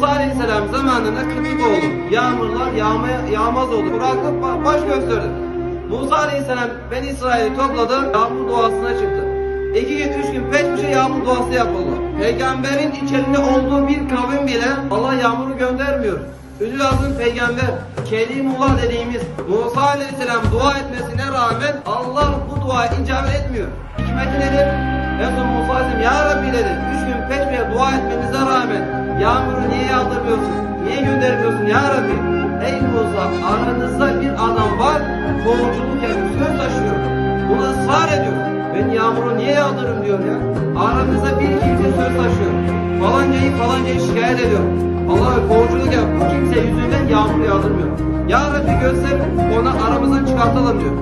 Musa Aleyhisselam zamanında kıtlık oldu. Yağmurlar yağmaya, yağmaz oldu. Kuraklık ba- baş gösterdi. Musa Aleyhisselam Ben İsrail'i topladı. Yağmur duasına çıktı. İki gün, üç gün peş peşe yağmur duası yapıldı. Peygamberin içerisinde olduğu bir kavim bile Allah yağmuru göndermiyor. Ülül azım peygamber, Kelimullah dediğimiz Musa Aleyhisselam dua etmesine rağmen Allah bu duayı icabet etmiyor. Hikmeti nedir? En son Musa Aleyhisselam Ya Rabbi dedi. Üç gün peş yağdırmıyorsun? Niye göndermiyorsun Ya Rabbi? Ey Musa aranızda bir adam var kovuculuk yapıyor, söz taşıyor. Bunu ısrar ediyor. Ben yağmuru niye yağdırırım diyor ya. Aranızda bir kimse söz taşıyor. Falancayı falancayı şikayet ediyor. Allah'a kovuculuk yap. Bu kimse yüzünden yağmur yağdırmıyor. Ya Rabbi göster ona aramızdan çıkartalım diyor.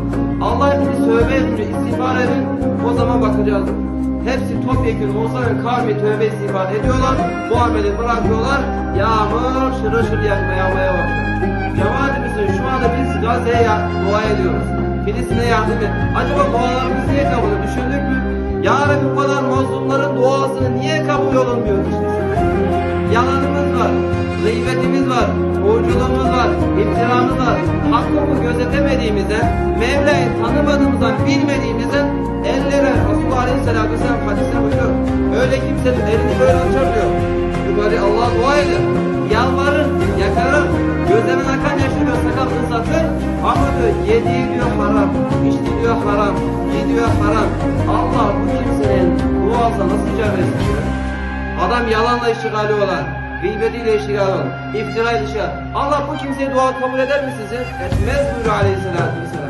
Allah bizi tövbe etmiyor, istiğfar edin. O zaman bakacağız. Hepsi topyekun Musa'nın kavmi tövbe istiğfar ediyorlar. Bu ameli bırakıyorlar. Yağmur şırır şırır yağmaya başlıyor. Cemaatimizin şu anda biz Gazze'ye dua ediyoruz. Filistin'e yardım et. Acaba dualarımız niye kabul? Düşündük mü? Ya Rabbi bu kadar mazlumların duasını niye kabul olunmuyor? Hiç var. Hakkımı gözetemediğimizden, Mevla'yı tanımadığımızdan, bilmediğimizden ellere Resulullah Aleyhisselatü Vesselam hadisine buyuruyor. Öyle kimsenin elini böyle açar diyor. Yukarı Allah'a dua eder. Yalvarır, yakarır, gözlerinden akan yaşlı diyor sakal ıslatır. Ama diyor yediği diyor haram, içtiği diyor haram, yediği haram. Allah bu kimsenin duasına nasıl icabet ediyor? Adam yalanla iştigali olan, gıybetiyle iştigali olan, iftira ile iştigali. Allah bu kimseye dua kabul eder mi sizi? Etmez buyuruyor aleyhissalatü vesselam.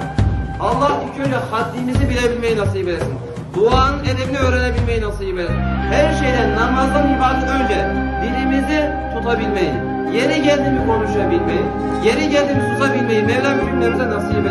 Allah ilk önce haddimizi bilebilmeyi nasip etsin. Duanın edebini öğrenebilmeyi nasip etsin. Her şeyden namazdan ibadet önce dilimizi tutabilmeyi, yeri geldi mi konuşabilmeyi, yeri geldi mi susabilmeyi Mevlam cümlemize nasip etsin.